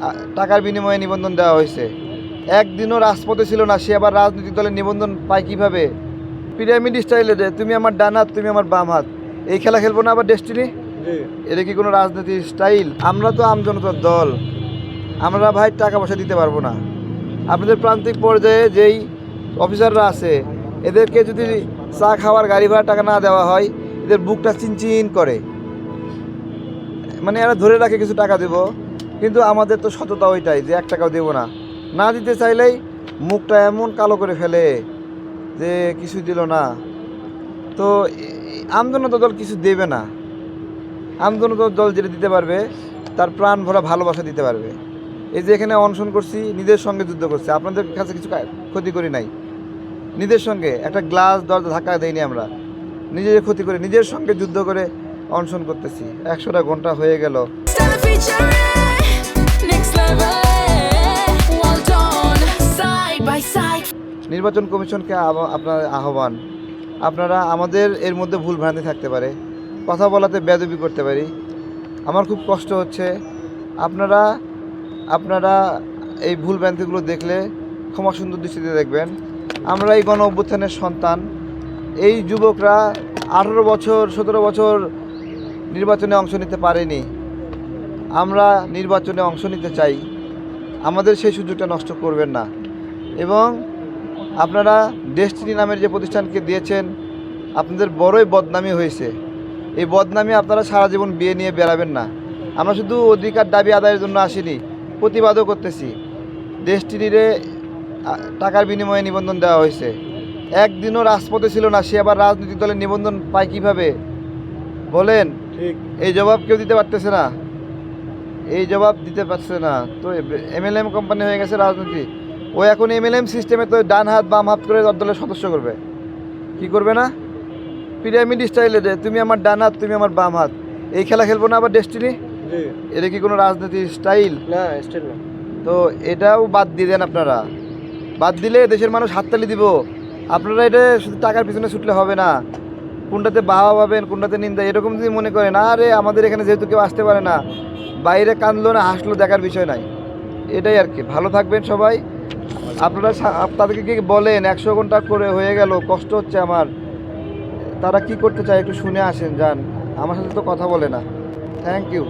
আ, টাকার বিনিময়ে নিবন্ধন দেওয়া হয়েছে। একদিনও রাজপথে ছিল না সে আবার রাজনৈতিক দলের নিবন্ধন পায় কীভাবে? পিরামিড স্টাইলে যে তুমি আমার ডান হাত তুমি আমার বাম হাত। এই খেলা খেলব না আবার ডেস্টিনি এটা কি কোনো রাজনীতির স্টাইল? আমরা তো আমজনতার দল। আমরা ভাই টাকা পয়সা দিতে পারব না। আপনাদের প্রান্তিক পর্যায়ে যেই অফিসাররা আছে এদেরকে যদি চা খাওয়ার গাড়ি ভাড়া টাকা না দেওয়া হয় এদের বুকটা চিনচিন করে। মানে এরা ধরে রাখে কিছু টাকা দেব, কিন্তু আমাদের তো সততা ওইটাই যে এক টাকাও দেবো না। না দিতে চাইলেই মুখটা এমন কালো করে ফেলে যে কিছু দিল না। তো আমজনতা দল কিছু দেবে না। আমজনতা দল যেটা দিতে পারবে, তার প্রাণ ভরা ভালোবাসা দিতে পারবে। এই যে এখানে অনশন করছি, নিজের সঙ্গে যুদ্ধ করছি। আপনাদের কাছে কিছু ক্ষতি করি নাই। নিজের সঙ্গে, একটা গ্লাস দরজা ধাক্কা দেইনি আমরা। নিজের ক্ষতি করে, নিজের সঙ্গে যুদ্ধ করে অনশন করতেছি। একশোটা ঘণ্টা হয়ে গেল। By side. নির্বাচন কমিশনকে আপনার আহ্বান। আপনারা আমাদের এর মধ্যে ভুল ভ্রান্তি থাকতে পারে। কথা বলাতে বেদবি করতে পারি। আমার খুব কষ্ট হচ্ছে। আপনারা আপনারা এই ভুল ভ্রান্তিগুলো দেখলে ক্ষমা সুন্দর দৃষ্টিতে দেখবেন। আমরা এই গণ অভ্যুত্থানের সন্তান। এই যুবকরা আঠেরো বছর সতেরো বছর নির্বাচনে অংশ নিতে পারেনি। আমরা নির্বাচনে অংশ নিতে চাই। আমাদের সেই সুযোগটা নষ্ট করবেন না। এবং আপনারা ডেস্টিনি নামের যে প্রতিষ্ঠানকে দিয়েছেন, আপনাদের বড়ই বদনামি হয়েছে। এই বদনামি আপনারা সারা জীবন বিয়ে নিয়ে বেড়াবেন না। আমরা শুধু অধিকার, দাবি, আদায়ের জন্য আসিনি, প্রতিবাদও করতেছি। ডেস্টিনিরে টাকার বিনিময়ে নিবন্ধন দেওয়া হয়েছে। একদিনও রাজপথে ছিল না, সে আবার রাজনৈতিক দলের নিবন্ধন পায় কীভাবে? বলেন এই জবাব কেউ দিতে পারতেছে না। এই জবাব দিতে পারছে না। তো এমএলএম কোম্পানি হয়ে গেছে রাজনীতি। ও এখন এমএলএম সিস্টেমে তো ডান হাত বাম হাত করে দল- দলের সদস্য করবে। কি করবে না? পিরামিড স্টাইলে যে তুমি আমার ডান হাত তুমি আমার বাম হাত। এই খেলা খেলব না আবার ডেস্টিনি এটা কি কোনো রাজনীতির স্টাইল না স্টেট না। তো এটাও বাদ দিয়ে দেন আপনারা। বাদ দিলে দেশের মানুষ হাততালি দিব। আপনারা এটা শুধু টাকার পিছনে ছুটলে হবে না। কোনটাতে বাবা পাবেন, কোনটাতে নিন্দা, এরকম যদি মনে করেন, আরে আমাদের এখানে যেহেতু কেউ আসতে পারে না, বাইরে কাঁদলো না, হাসলো, দেখার বিষয় নাই। এটাই আর কি, ভালো থাকবেন সবাই। আপনারা তাদেরকে কি বলেন, একশো ঘণ্টা করে হয়ে গেল, কষ্ট হচ্ছে আমার। তারা কি করতে চায় একটু শুনে আসেন, যান। আমার সাথে তো কথা বলে না। Thank you